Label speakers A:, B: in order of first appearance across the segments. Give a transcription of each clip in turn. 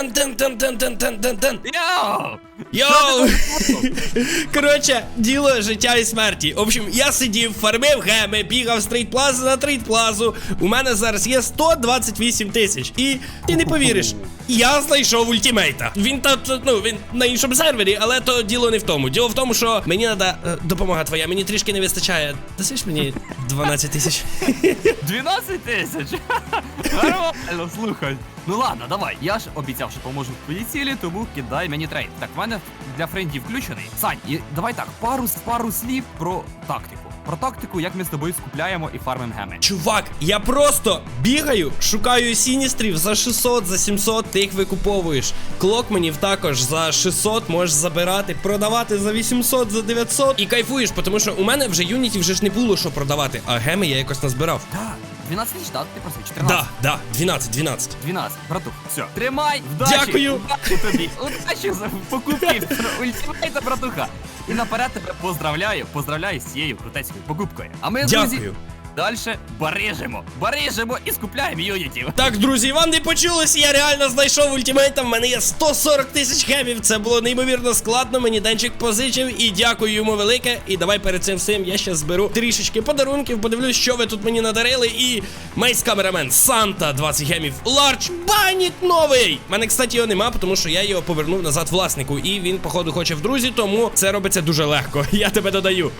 A: тен тен тен тен тен тен тен тен
B: Йоу!
A: Йоу! Коротше, діло життя і смерті. В общем, я сидів, фармив геми, бігав з трейдплази на трейдплазу. У мене зараз є 128 тисяч. І ти не повіриш, я знайшов ультимейта. Він та та- ну він на іншому сервері, але то діло не в тому. Діло в тому, що мені треба допомога твоя, мені трішки не вистачає. Дасиш мені 12 тисяч.
B: 12 тисяч! Нормально, слухай. Ну ладно, давай. Я ж обіцяв, що поможу в твоїй цілі, тому кидай мені трейд. Так, в мене для френдів включений. Сань, і давай так, пару, пару слів про тактику. Про тактику, як ми з тобою скупляємо і фармимо геми.
A: Чувак, я просто бігаю, шукаю сіністрів за 600, за 700, ти їх викуповуєш. Клокменів також за 600 можеш забирати, продавати за 800, за 900 і кайфуєш, тому що у мене вже юнітів вже ж не було що продавати, а геми я якось назбирав.
B: Так, 12 тисяч, так? Ти просив, 14.
A: Да, да, 12, 12.
B: 12, братух, все. Тримай, вдачі!
A: Дякую.
B: Удачі тобі! Удачі за покупки ультимейта, братуха! І наперед тебе поздравляю, поздравляю з цією крутецькою покупкою. А ми, друзі,
A: Дякую.
B: Далі барижимо, барижимо і скупляємо юнітів.
A: Так, друзі, вам не почулось, я реально знайшов ультимейта. В мене є 140 тисяч гемів. Це було неймовірно складно. Мені денчик позичив і дякую йому велике. І давай перед цим всім я ще зберу трішечки подарунків. Подивлюсь, що ви тут мені надарили. І мейс камерамен Санта 20 гемів. Ларч банік новий. Мене, кстати, його нема, тому що я його повернув назад власнику. І він, походу, хоче в друзі, тому це робиться дуже легко. Я тебе додаю.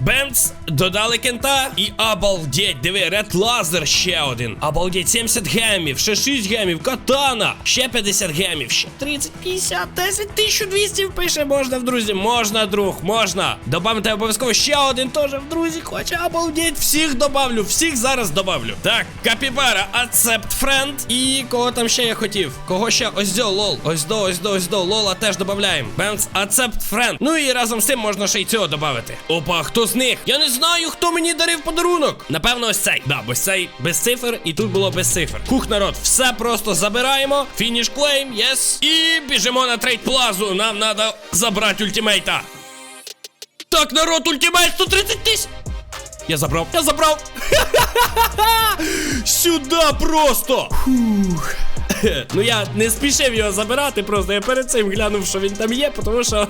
A: Бенц, додали кента і обалдеть, диви, ред лазер ще один. Обалдеть, 70 гемів, ще 6 гемів, катана, ще 50 гемів, ще 30, 50, 10, 1200 впише, можна в друзі, можна, друг, можна. Добавте обов'язково ще один теж в друзі хоче, обалдеть, всіх добавлю, всіх зараз добавлю. Так, капібара, ацепт френд. І кого там ще я хотів? Кого ще? Ось до, лол, ось до, ось до, ось до, лола теж додаємо. Бенц, ацепт френд. Ну і разом з цим можна ще й цього додати. Опа, хто з них? Я не знаю, хто мені дарив подарунок. Напевно, ось цей. Да, ось цей без цифр, і тут було без цифр. Хух, народ, все просто забираємо. Фініш клейм, єс. І біжимо на трейд плазу. Нам треба забрати ультимейта. Так, народ, ультимейт 130 тисяч. Я забрав, я забрав. Сюда просто. Фух. Ну я не спішив його забирати, просто я перед цим глянув, що він там є, тому що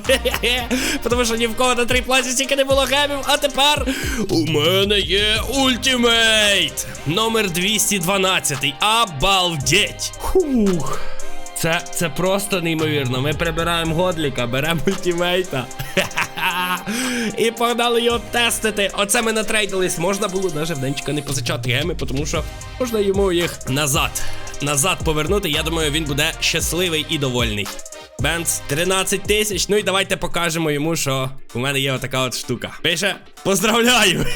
A: тому що ні в кого на три плаці стільки не було гемів, а тепер у мене є ультимейт номер 212. Обалдеть! Фух. Це, це просто неймовірно. Ми прибираємо годліка, беремо ультимейта. І погнали його тестити. Оце ми натрейдились. Можна було навіть в денчика не позичати геми, тому що можна йому їх назад. Назад повернути. Я думаю, він буде щасливий і довольний. Бенц 13 тисяч. Ну і давайте покажемо йому, що у мене є отака от штука. Пише, поздравляю!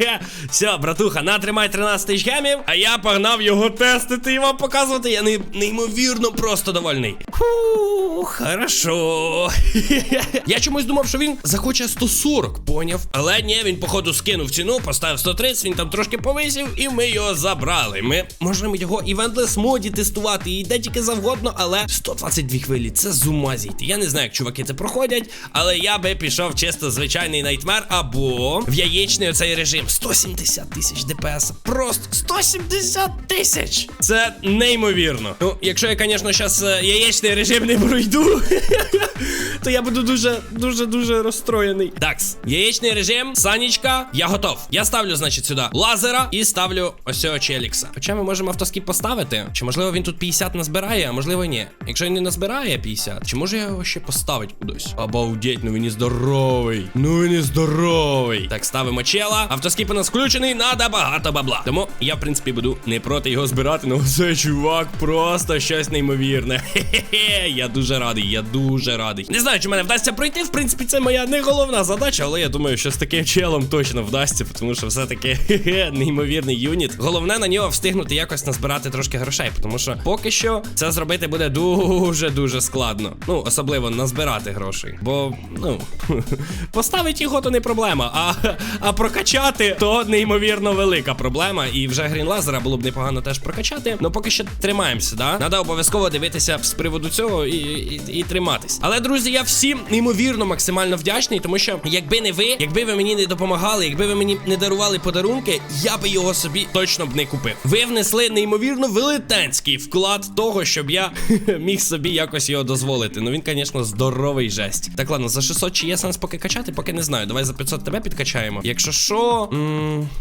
A: Все, братуха, натримай 13 тисяч гемів, а я погнав його тестити і вам показувати. Я не, неймовірно просто довольний. Фу, хорошо. я чомусь думав, що він захоче 140, поняв. Але ні, він, походу, скинув ціну, поставив 130, він там трошки повисів, і ми його забрали. Ми можемо його і в моді тестувати, і де тільки завгодно, але 122 хвилі, це з ума зійти. Я не знаю, як чуваки це проходять, але я би пішов чисто звичайний найтмер або в яєчний оцей режим. 170 тисяч ДПС. Просто 170 тисяч! Це неймовірно. Ну, якщо я, звісно, зараз яєчний режим не пройду, то я буду дуже, дуже, дуже розстроєний. Такс, яєчний режим, санічка, я готов. Я ставлю, значить, сюди лазера і ставлю ось цього челікса. Хоча ми можемо автоскіп поставити. Чи можливо він тут 50 назбирає, а можливо ні. Якщо він не назбирає 50, чи може я його ще поставити кудись? Обалдеть, ну він і здоровий. Ну він і здоровий. Так, ставимо чела. Автоскіп у нас включений, надо багато бабла. Тому я, в принципі, буду не проти його збирати. Ну це чувак, просто щось неймовірне. Хе-хе, я дуже радий, я дуже радий. Не знаю, чи мене вдасться пройти. В принципі, це моя не головна задача, але я думаю, що з таким челом точно вдасться, тому що все-таки хе-хе, неймовірний юніт. Головне на нього встигнути якось назбирати трошки грошей, тому що поки що це зробити буде дуже дуже складно. Ну, особливо назбирати грошей. Бо, ну, поставити його то не проблема. А А, прокачати то неймовірно велика проблема. І вже грін лазера було б непогано теж прокачати. Ну поки що тримаємося, да? Надо обов'язково дивитися з приводу цього і, і, і триматись. Але друзі, я всім неймовірно максимально вдячний, тому що якби не ви, якби ви мені не допомагали, якби ви мені не дарували подарунки, я би його собі точно б не купив. Ви внесли неймовірно велетенський вклад того, щоб я міг собі якось його дозволити. Ну він, звісно, здоровий жесть. Так, ладно, за 600 чи є сенс поки качати, поки не знаю. Давай за 500 тебе підкачаємо. Якщо що,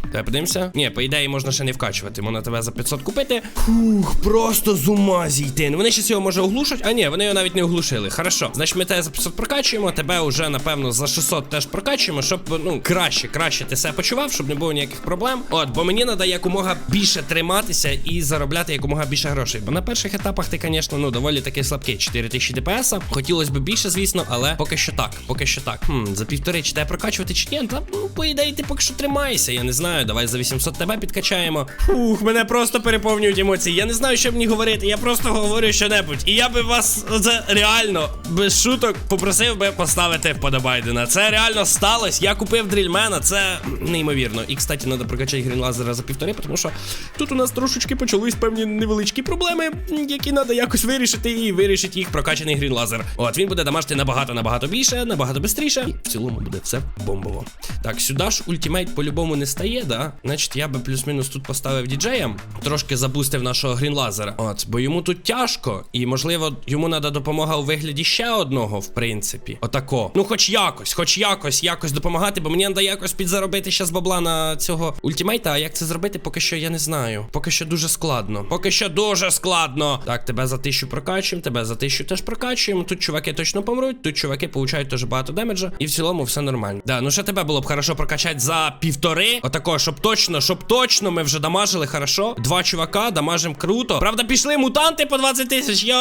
A: давай подивимося. Ні, по ідеї можна ще не вкачувати. Можна тебе за 500 купити. Фух, просто з ума зійти. Ну вони щас його може оглушать. А ні, вони його навіть не оглушили. Хорошо. Значить, ми тебе за 500 прокачуємо, тебе вже, напевно, за 600 теж прокачуємо, щоб ну краще, краще ти себе почував, щоб не було ніяких проблем. От, бо мені треба якомога більше триматися і заробляти якомога більше грошей. Бо на перших етапах ти, звісно, ну доволі таки слабкий. 4000 ДПС. Хотілося б більше, звісно, але поки що так. Поки що так. Хм, за півтори чи тебе прокачувати чи ні? Та ну, по ідеї, ти поки що тримаєшся. Я не знаю. Давай за 800 тебе підкачаємо. Фух, мене просто переповнюють емоції. Я не знаю, що мені говорити. Я просто говорю що-небудь. І я би вас це реально без шуток попросив би поставити вподобайдена. Це реально сталося. Я купив дрільмена, це неймовірно. І кстати, треба прокачати грін лазера за півтори, тому що тут у нас трошечки почались певні невеличкі проблеми, які треба якось вирішити, і вирішить їх прокачаний грін лазер. От він буде дамажити набагато набагато більше, набагато швидше. І в цілому буде все бомбово. Так, сюди ж ультимейт по-любому не стає, да? Значить, я би плюс-мінус тут поставив діджея, трошки забустив нашого грін лазера. От, бо йому тут тяжко, і можливо йому треба допомога у вигляді ще одного, в принципі. Отако. Ну, хоч якось, хоч якось, якось допомагати, бо мені треба якось підзаробити ще з бабла на цього ультимейта. А як це зробити, поки що я не знаю. Поки що дуже складно. Поки що дуже складно. Так, тебе за тисячу прокачуємо, тебе за тисячу теж прокачуємо. Тут чуваки точно помруть, тут чуваки получають теж багато демеджа. І в цілому все нормально. Да, ну ще тебе було б хорошо прокачати за півтори. Отако, щоб точно, щоб точно ми вже дамажили хорошо. Два чувака, дамажим круто. Правда, пішли мутанти по 20 тисяч. Йо!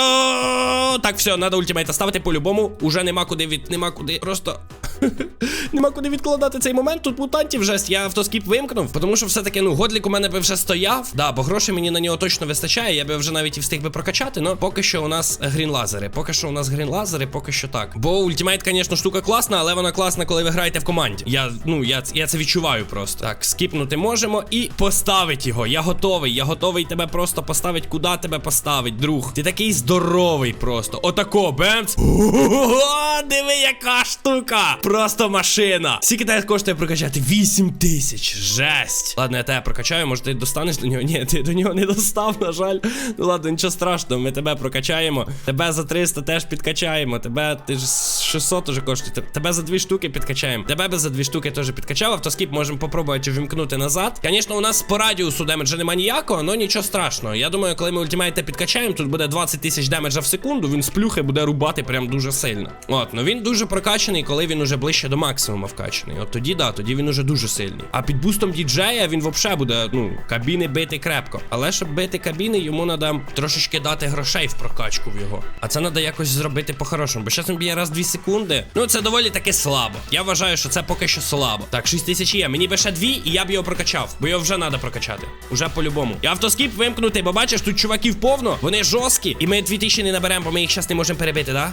A: Так, все, треба ультимейта ставити по-любому. Уже нема куди від. Нема куди. Просто. Нема куди відкладати цей момент. Тут мутантів вже я автоскіп вимкнув, тому що все-таки, ну, годлік у мене би вже стояв. Да, бо грошей мені на нього точно вистачає. Я би вже навіть і встиг би прокачати. Но поки що у нас грін лазери. Поки що у нас грін лазери, поки що так. Бо ультимейт, звісно, штука класна, але вона класна, коли ви граєте в команді. Я ну я, я це відчуваю просто. Так, скіпнути можемо і поставити його. Я готовий. Я готовий тебе просто поставити. Куди тебе поставить, друг? Ти такий здоровий просто. Отако, бемц. Диви, яка штука! Просто машина. Скільки тебе коштує прокачати? 8 тисяч. Жесть. Ладно, я тебе прокачаю, може ти достанеш до нього? Ні, ти до нього не достав, на жаль. Ну ладно, нічого страшного, ми тебе прокачаємо. Тебе за 300 теж підкачаємо. Тебе ти ж 600 уже коштує. Тебе за дві штуки підкачаємо. Тебе би за дві штуки теж підкачав. Автоскіп можемо попробувати вімкнути назад. Звісно, у нас по радіусу демеджа нема ніякого, але нічого страшного. Я думаю, коли ми ультимейта підкачаємо, тут буде 20 тисяч демеджа в секунду. Він з плюхи буде рубати прям дуже сильно. От, ну він дуже прокачаний, коли він уже ближче до максимума вкачаний. От тоді, да, тоді він уже дуже сильний. А під бустом діджея він взагалі буде, ну, кабіни бити крепко. Але щоб бити кабіни, йому треба трошечки дати грошей в прокачку в його. А це треба якось зробити по-хорошому. Бо зараз він б'є раз 2 секунди. Ну це доволі таки слабо. Я вважаю, що це поки що слабо. Так, 6 тисяч є. Мені би ще дві, і я б його прокачав. Бо його вже треба прокачати. Уже по-любому. І автоскіп вимкнути, бо бачиш, тут чуваків повно, вони жорсткі. І ми 2000 не наберемо, бо ми їх зараз не можемо перебити, да?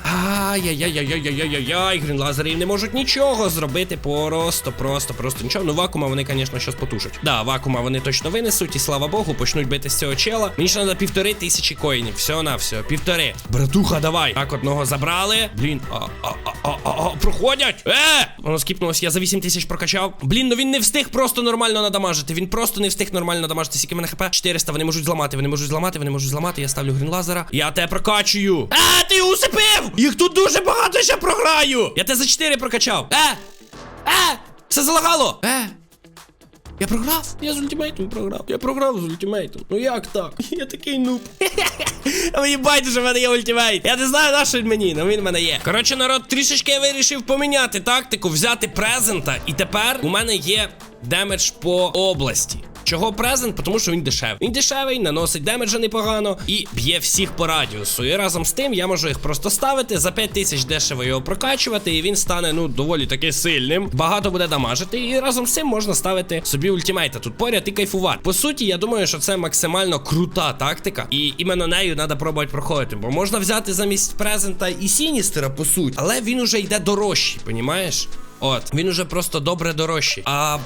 A: Ай-яй-яй-яй-яй-яй-яй, грінлазери не можуть нічого зробити. Просто, просто, просто нічого. Ну, вакуума вони, звісно, щось потушать. Да, вакуума вони точно винесуть, і слава Богу, почнуть бити з цього чела. Мені ще треба півтори тисячі коїнів. Все на все. Півтори. Братуха, давай. Так, одного забрали. Блін, а, а, проходять. Е! Воно скіпнулось, я за 8 тисяч прокачав. Блін, ну він не встиг просто нормально надамажити. Він просто не встиг нормально надамажити. Скільки мене хп? 400, вони можуть зламати, вони можуть зламати, вони можуть зламати. Я ставлю грін лазера. Я тебе прокачую. Е, ти усипив! Їх тут дуже багато ще програю. Я тебе за 4 прокачав. Е! Е! Все залагало! Е! Я програв? Я з ультимейтом програв. Я програв з ультимейтом. Ну як так? Я такий нуб. Мені байдуже, в мене є ультимейт. Я не знаю, на що він мені, але він в мене є. Коротше, народ, трішечки я вирішив поміняти тактику, взяти презента. І тепер у мене є демедж по області. Чого презент? Тому що він дешевий. Він дешевий, наносить демеджа непогано і б'є всіх по радіусу. І разом з тим я можу їх просто ставити за 5 тисяч дешево його прокачувати, і він стане ну доволі таки сильним. Багато буде дамажити. І разом з цим можна ставити собі ультимейта тут поряд і кайфувати. По суті, я думаю, що це максимально крута тактика, і іменно нею треба пробувати проходити. Бо можна взяти замість презента і Сіністера, по суті, але він уже йде дорожчий, понімаєш? От, він уже просто добре дорожчий. А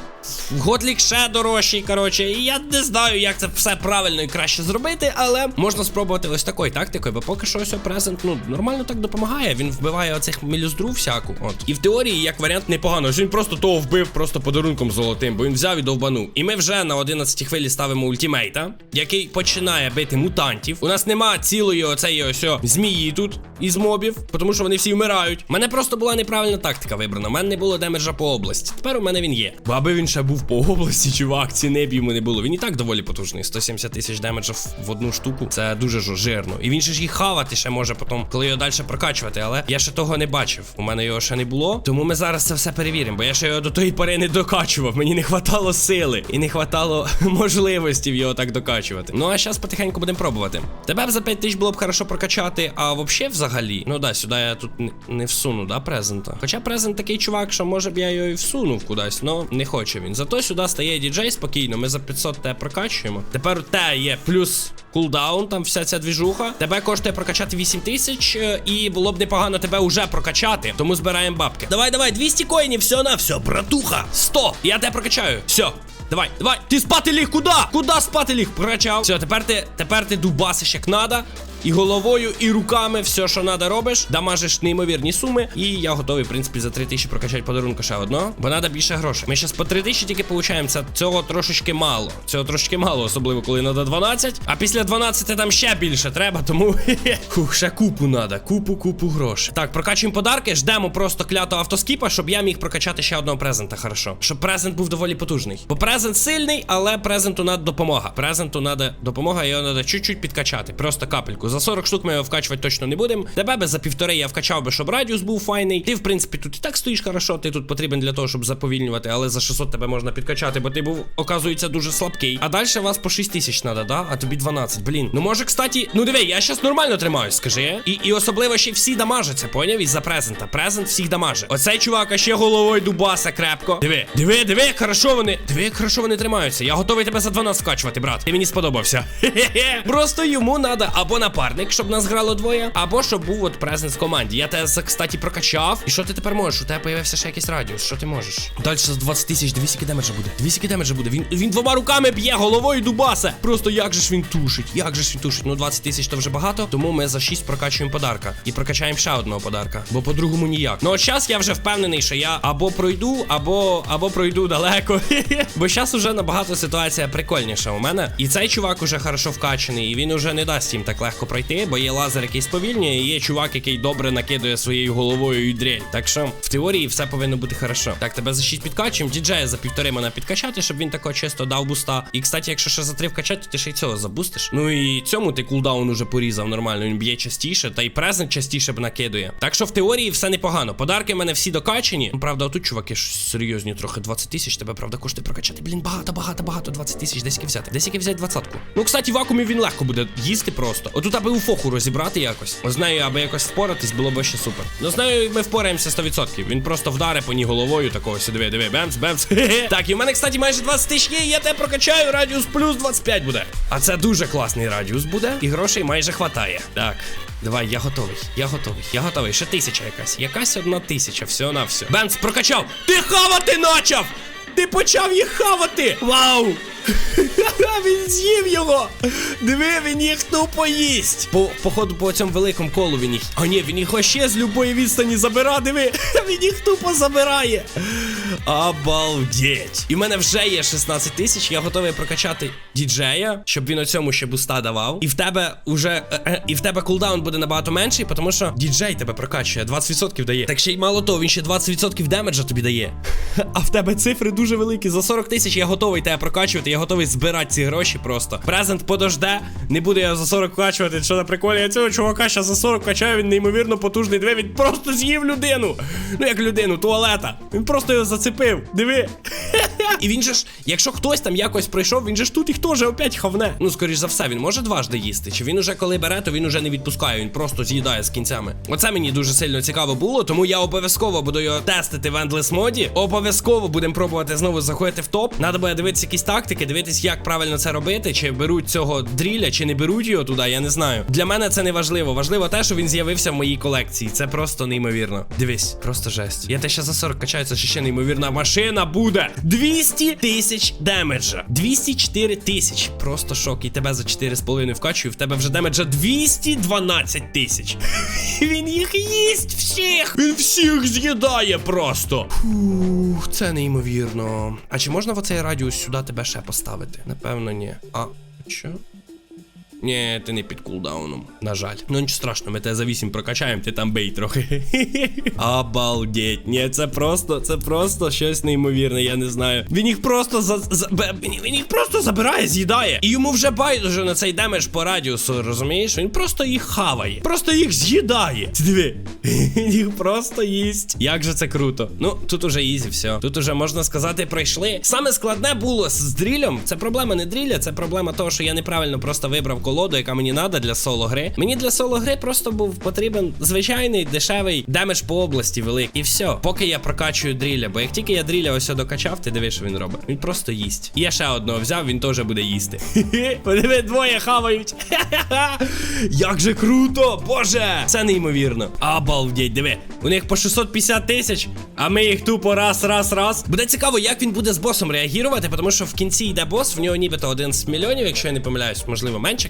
A: Готлік ще дорожчий, коротше. І я не знаю, як це все правильно і краще зробити, але можна спробувати ось такою тактикою, бо поки що ось презент, ну, нормально так допомагає. Він вбиває оцих мілюздру всяку. От. І в теорії, як варіант, непогано. Він просто того вбив просто подарунком золотим, бо він взяв і довбанув. І ми вже на 11 хвилі ставимо ультімейта, який починає бити мутантів. У нас нема цілої оцеї ось змії тут із мобів, тому що вони всі вмирають. У мене просто була неправильна тактика вибрана. У мене не було демеджа по області. Тепер у мене він є. Бо аби він ще був по області, чувак, б йому не було. Він і так доволі потужний. 170 тисяч демеджа в- одну штуку. Це дуже жирно. І він же ж їх хавати ще може потім, коли його далі прокачувати. Але я ще того не бачив. У мене його ще не було. Тому ми зараз це все перевіримо. Бо я ще його до тої пори не докачував. Мені не хватало сили і не хватало можливості його так докачувати. Ну а зараз потихеньку будемо пробувати. Тебе б за 5 тисяч було б хорошо прокачати, а взагалі взагалі. Ну да, сюди я тут не, всуну, да, презента. Хоча презент такий чувак, що може б я його і всунув кудись, но не хоче він. Зато сюди стає діджей спокійно. Ми за 500 те прокачуємо. Тепер те є плюс кулдаун, там вся ця двіжуха. Тебе коштує прокачати 8 тисяч, е, і було б непогано тебе уже прокачати. Тому збираємо бабки. Давай, давай, 200 коїнів, все на все, братуха. 100. Я тебе прокачаю. Все. Давай, давай, ти спати ліг, куди? Куди спати ліг? Прокачав. Все, тепер ти, тепер ти дубасиш як надо. І головою, і руками все, що надо, робиш, дамажиш неймовірні суми. І я готовий, в принципі, за 3 тисячі прокачати подарунка ще одного, бо треба більше грошей. Ми зараз по 3 тисячі тільки получаємо. Цього трошечки мало. Цього трошечки мало, особливо коли треба 12. А після 12 там ще більше треба, тому Хух, ще купу треба. Купу, купу грошей. Так, прокачуємо подарки, ждемо просто клятого автоскіпа, щоб я міг прокачати ще одного презента. Хорошо. Щоб презент був доволі потужний. Бо презент сильний, але презенту треба допомога. Презенту треба допомога, його треба чуть-чуть підкачати. Просто капельку. За 40 штук ми його вкачувати точно не будемо. Тебе би за півтори я вкачав би, щоб радіус був файний. Ти, в принципі, тут і так стоїш хорошо. Ти тут потрібен для того, щоб заповільнювати, але за 600 тебе можна підкачати, бо ти був, оказується, дуже слабкий. А далі вас по 6 тисяч треба, да? А тобі 12. Блін. Ну може, кстати, ну диви, я щас нормально тримаюсь, скажи. І, і особливо ще всі дамажаться, поняв? Із-за презента. Презент всіх дамаже. Оцей чувак а ще головою дубаса крепко. Диви, диви, диви, як хорошо вони. Диви, як хорошо вони тримаються. Я готовий тебе за 12 вкачувати, брат. Ти мені сподобався. Хе-хе. Просто йому треба або напарник, щоб нас грало двоє, або щоб був от презент в команді. Я тебе, кстати, прокачав. І що ти тепер можеш? У тебе появився ще якийсь радіус. Що ти можеш? Далі за 20 тисяч, дивись, який демеджа буде. Дивись, який демеджа буде. Він, він двома руками б'є головою дубаса. Просто як же ж він тушить? Як же ж він тушить? Ну 20 тисяч то вже багато. Тому ми за 6 прокачуємо подарка. І прокачаємо ще одного подарка. Бо по-другому ніяк. Ну от зараз я вже впевнений, що я або пройду, або або пройду далеко. Бо зараз уже набагато ситуація прикольніша у мене. І цей чувак уже хорошо вкачаний, і він уже не дасть їм так легко пройти, бо є лазер, який сповільнює, і є чувак, який добре накидує своєю головою і дрель. Так що в теорії все повинно бути хорошо. Так, тебе за 6 підкачуємо, діджея за півтори мене підкачати, щоб він тако чисто дав буста. І кстати, якщо ще за 3 вкачати, то ти ще й цього забустиш. Ну і цьому ти кулдаун уже порізав нормально. Він б'є частіше, та й презент частіше б накидує. Так що в теорії все непогано. Подарки в мене всі докачані. Ну, правда, отут чуваки ж серйозні трохи 20 тисяч. Тебе правда коштує прокачати. Блін, багато, багато, багато. 20 тисяч. Десь взяти. Десь взяти двадцятку. Ну, кстати, в вакуумі він легко буде їсти просто. Отут аби у фоху розібрати якось. З нею, аби якось впоратись, було б ще супер. Ну з нею ми впораємося 100%. Він просто вдаре по ній головою такого сі, диви, бемс, бемс. Так, і в мене, кстати, майже 20 тисяч є, я тебе прокачаю, радіус плюс 25 буде. А це дуже класний радіус буде, і грошей майже хватає. Так. Давай, я готовий, я готовий, я готовий. Ще тисяча якась. Якась одна тисяча, все на все. Бенц прокачав! Ти хавати начав! Ти почав їх хавати! Вау! Він з'їв його! Диви, він їх тупо їсть! По, походу, по цьому великому колу він їх. А ні, він їх ще з любої відстані забира, диви! Він їх тупо забирає! Обалдеть! І в мене вже є 16 тисяч, я готовий прокачати діджея, щоб він оцьому ще буста давав. І в тебе уже. е, е, і в тебе кулдаун буде набагато менший, тому що діджей тебе прокачує, 20% дає. Так ще й мало того, він ще 20% демеджа тобі дає. А в тебе цифри дуже великі. За 40 тисяч я готовий тебе прокачувати, я готовий збирати ці гроші просто. Презент подожде, не буду я за 40 качувати. Що на приколі? Я цього чувака ще за 40 качаю, він неймовірно потужний. Диви, він просто з'їв людину. Ну як людину, туалета. Він просто його зацепив. Диви. І він же ж, якщо хтось там якось пройшов, він же ж тут їх теж опять хавне. Ну, скоріш за все, він може дважди їсти. Чи він уже коли бере, то він уже не відпускає, він просто з'їдає з кінцями. Оце мені дуже сильно цікаво було, тому я обов'язково буду його тестити в Endless моді. Обов'язково будемо пробувати знову заходити в топ. Надо буде дивитися якісь тактики, дивитись, як правильно це робити, чи беруть цього дріля, чи не беруть його туди, я не знаю. Для мене це не важливо. Важливо те, що він з'явився в моїй колекції. Це просто неймовірно. Дивись, просто жесть. Я те ще за 40 качаю, це ще неймовірна машина буде. 200 тисяч демеджа. 204 тисяч. Просто шок. І тебе за 4,5 вкачую, в тебе вже демеджа 212 тисяч. Він їх їсть всіх. Він всіх з'їдає просто. Фух, це неймовірно. А чи можна в оцей радіус сюди тебе ще поставити? Напевно, ні. А, що? Ні, ти не під кулдауном, на жаль. Ну нічого страшного, ми тебе за 8 прокачаємо, ти там бей трохи. Обалдеть. Ні, це просто, це просто щось неймовірне, я не знаю. Він їх просто за, за він, він їх просто забирає, з'їдає. І йому вже байдуже на цей демедж по радіусу, розумієш? Він просто їх хаває. Просто їх з'їдає. Диви. Він їх просто їсть. Як же це круто. Ну, тут уже ізі, все. Тут уже можна сказати, пройшли. Саме складне було з дрілем. Це проблема не дріля, це проблема того, що я неправильно просто вибрав колоду, яка мені треба для соло гри. Мені для соло гри просто був потрібен звичайний дешевий демедж по області великий. І все. Поки я прокачую дріля. Бо як тільки я дріля ось докачав, ти диви, що він робить. Він просто їсть. І я ще одного взяв, він теж буде їсти. Подиви, двоє хавають. Як же круто! Боже! Це неймовірно. Обалдеть, диви. У них по 650 тисяч, а ми їх тупо раз, раз, раз. Буде цікаво, як він буде з босом реагувати, тому що в кінці йде бос, в нього нібито 11 мільйонів, якщо я не помиляюсь, можливо, менше.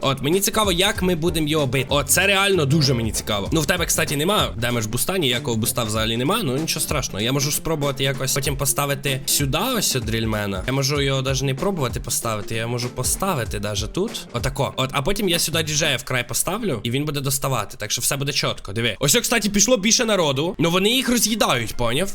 A: От мені цікаво, як ми будемо його бити. От це реально дуже мені цікаво. Ну в тебе, кстати, нема демедж буста, ніякого буста взагалі нема. Ну нічого страшного. Я можу спробувати якось потім поставити сюди, ось дрільмена. Я можу його навіть не пробувати поставити. Я можу поставити даже тут. Отако. От, а потім я сюди діджея вкрай поставлю, і він буде доставати. Так що все буде чітко. Диви. Ось, кстати, пішло більше народу. Ну вони їх роз'їдають, поняв?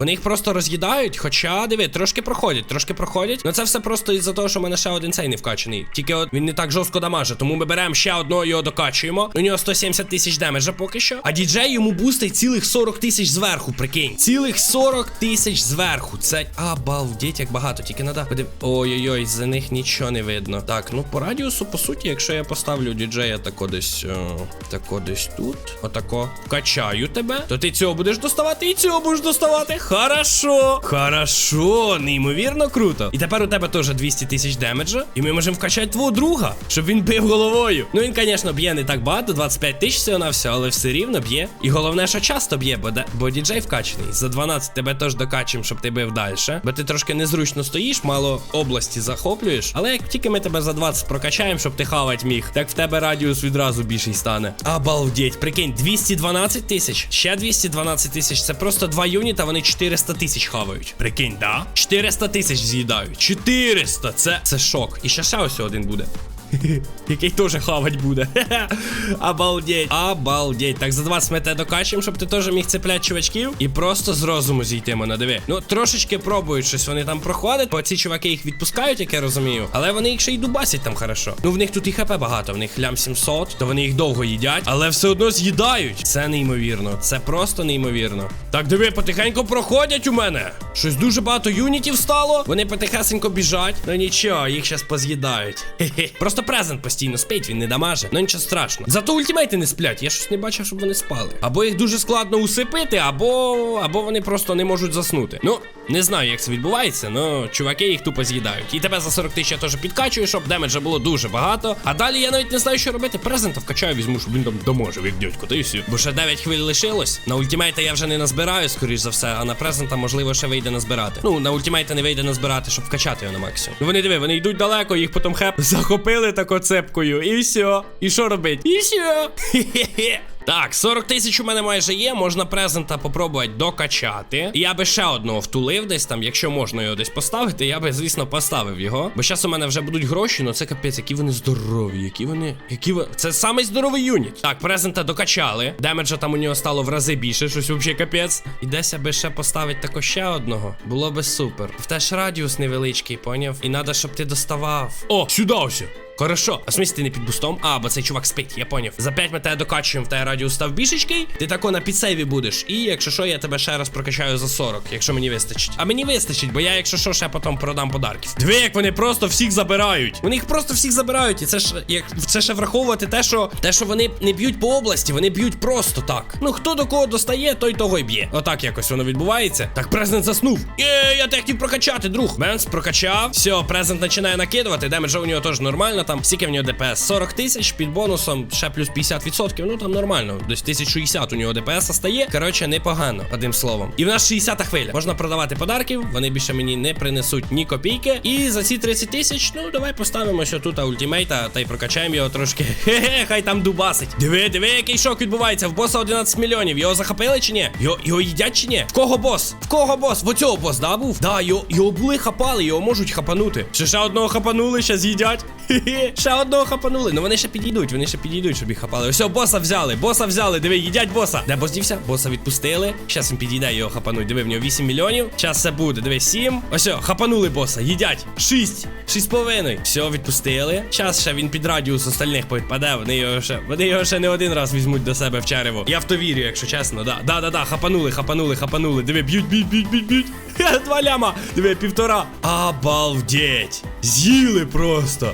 A: Вони їх просто роз'їдають, хоча диви, трошки проходять, трошки проходять. Ну це все просто із-за того, що в мене ще один цей не вкачаний. Тільки от він не так жорстко дамаже, тому ми беремо ще одного його докачуємо. У нього 170 тисяч демеджа поки що. А діджей йому бустить цілих 40 тисяч зверху, прикинь. Цілих 40 тисяч зверху. Це обалдеть, як багато. Тільки. Подив... Ой-ой-ой, за них нічого не видно. Так, ну по радіусу, по суті, якщо я поставлю діджея тако десь. О, тако десь тут. Отако. Качаю тебе. То ти цього будеш доставати і цього будеш доставати. Хорошо. Хорошо, неймовірно круто. І тепер у тебе теж 200 тисяч демеджа. І ми можемо вкачати твого друга, щоб він бив головою. Ну він, звісно, б'є не так багато, 25 тисяч всього на все, але все рівно б'є. І головне, що часто б'є, бо, де- бо діджей вкачаний. За 12 тебе теж докачуємо, щоб ти бив далі. Бо ти трошки незручно стоїш, мало області захоплюєш. Але як тільки ми тебе за 20 прокачаємо, щоб ти хавать міг, так в тебе радіус відразу більший стане. Обалдеть, прикинь, 212 тисяч, ще 212 тисяч. Це просто два юніта, вони 400 тисяч хавають. Прикинь, да? 400 тисяч з'їдають. 400! Це, це шок. І ще ще ось один буде. Який теж хавать буде. Обалдеть. Обалдеть. Так, за 20 ми тебе докачуємо, щоб ти теж міг цепляти чувачків. І просто з розуму зійти мене, диви. Ну, трошечки пробують щось, вони там проходять, бо ці чуваки їх відпускають, як я розумію. Але вони їх ще й дубасять там хорошо. Ну, в них тут і хп багато, в них лям 700, то вони їх довго їдять, але все одно з'їдають. Це неймовірно. Це просто неймовірно. Так, диви, потихеньку проходять у мене. Щось дуже багато юнітів стало. Вони потихесенько біжать. Ну нічого, їх зараз поз'їдають. Хе-хе. Просто презент постійно спить, він не дамаже. Ну нічого страшного. Зато ультимейти не сплять. Я щось не бачив, щоб вони спали. Або їх дуже складно усипити, або або вони просто не можуть заснути. Ну, не знаю, як це відбувається, але чуваки їх тупо з'їдають. І тебе за 40 тисяч я теж підкачую, щоб демеджа було дуже багато. А далі я навіть не знаю, що робити. Презента вкачаю, візьму, щоб він там доможе, як дядько, та все. Бо ще 9 хвиль лишилось. На ультимейта я вже не назбираю, скоріш за все, а на презента, можливо, ще вийде назбирати. Ну, на ультимейта не вийде назбирати, щоб вкачати його на максимум. Ну вони диви, вони йдуть далеко, їх потім хеп захопили тако цепкою. І все. І що робить? І все. Хе-хе-хе. Так, 40 тисяч у мене майже є, можна презента попробувати докачати. І я би ще одного втулив десь там, якщо можна його десь поставити, я би, звісно, поставив його. Бо зараз у мене вже будуть гроші, ну це капець, які вони здорові, які вони. Які вони. Це самий здоровий юніт. Так, презента докачали. Демеджа там у нього стало в рази більше, щось взагалі капець. І десь аби ще поставити тако ще одного. Було би супер. В теж радіус невеличкий, поняв? І треба, щоб ти доставав. О, сюди ось. Хорошо. А в смысле ти не під бустом? А, бо цей чувак спить, я поняв. За 5 ми тебе докачуємо, в тебе радіус став більшечкий, ти тако на підсейві будеш. І якщо що, я тебе ще раз прокачаю за 40, якщо мені вистачить. А мені вистачить, бо я, якщо що, ще потім продам подарків. Диви, як вони просто всіх забирають. Вони їх просто всіх забирають. І це ж як це ще враховувати те, що те, що вони не б'ють по області, вони б'ють просто так. Ну хто до кого достає, той того й б'є. Отак якось воно відбувається. Так, презент заснув. Є, я те хотів прокачати, друг. Бенс прокачав. Все, презент починає накидувати. Демеджа у нього теж нормально. Там скільки в нього ДПС? 40 тисяч під бонусом, ще плюс 50%. Ну там нормально. Десь 1060 у нього ДПС стає. Коротше, непогано, одним словом. І в нас 60 хвиля. Можна продавати подарків. Вони більше мені не принесуть ні копійки. І за ці 30 тисяч, ну давай поставимо ще тут ультимейта та й прокачаємо його трошки. Хе-хе, хай там дубасить. Диви, диви, який шок відбувається. В боса 11 мільйонів. Його захопили чи ні? Його, його їдять чи ні? В кого бос? В кого бос? В оцього бос, да, був? Да, його, його були хапали, його можуть хапанути. Ще ще одного хапанули, ще з'їдять. Хе-хе, ще одного хапанули. Ну вони ще підійдуть, вони ще підійдуть, щоб їх хапали. Все, боса взяли, боса взяли. Диви, їдять боса. Де бос дівся? Боса відпустили. Щас він підійде його хапануть. Диви, в нього 8 мільйонів. Щас все буде. Диви, 7. Ось, хапанули боса. Їдять. 6. 6,5. Все, відпустили. Щас ще він під радіус остальних підпаде. Вони його ще. Вони його ще не один раз візьмуть до себе в черево. Я в то вірю, якщо чесно. Да, да, да, да. Хапанули, хапанули, хапанули. Диви, б'ють, б'ють, б'ють, б'ють, б'ють. Два ляма. Диви, півтора. Обалдеть. З'їли просто.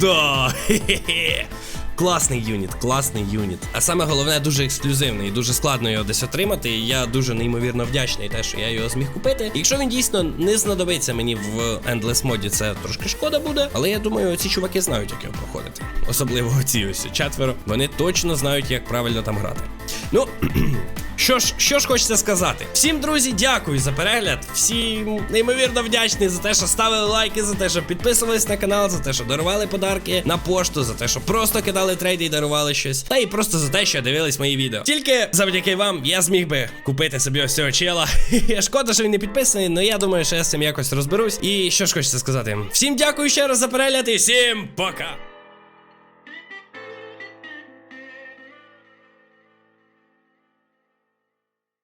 A: Сюда. Хе-хе-хе. Класний юніт, класний юніт. А саме головне, дуже ексклюзивний, і дуже складно його десь отримати. І я дуже неймовірно вдячний, те, що я його зміг купити. Якщо він дійсно не знадобиться мені в Endless моді, це трошки шкода буде. Але я думаю, ці чуваки знають, як його проходити. Особливо ці ось четверо. Вони точно знають, як правильно там грати. Ну. Що ж, що ж хочеться сказати? Всім, друзі, дякую за перегляд. Всім неймовірно вдячний за те, що ставили лайки, за те, що підписувались на канал, за те, що дарували подарки на пошту, за те, що просто кидали трейди і дарували щось. Та і просто за те, що дивились мої відео. Тільки завдяки вам я зміг би купити собі ось цього чела. Шкода, що він не підписаний, але я думаю, що я з цим якось розберусь. І що ж хочеться сказати? Всім дякую ще раз за перегляд і всім пока!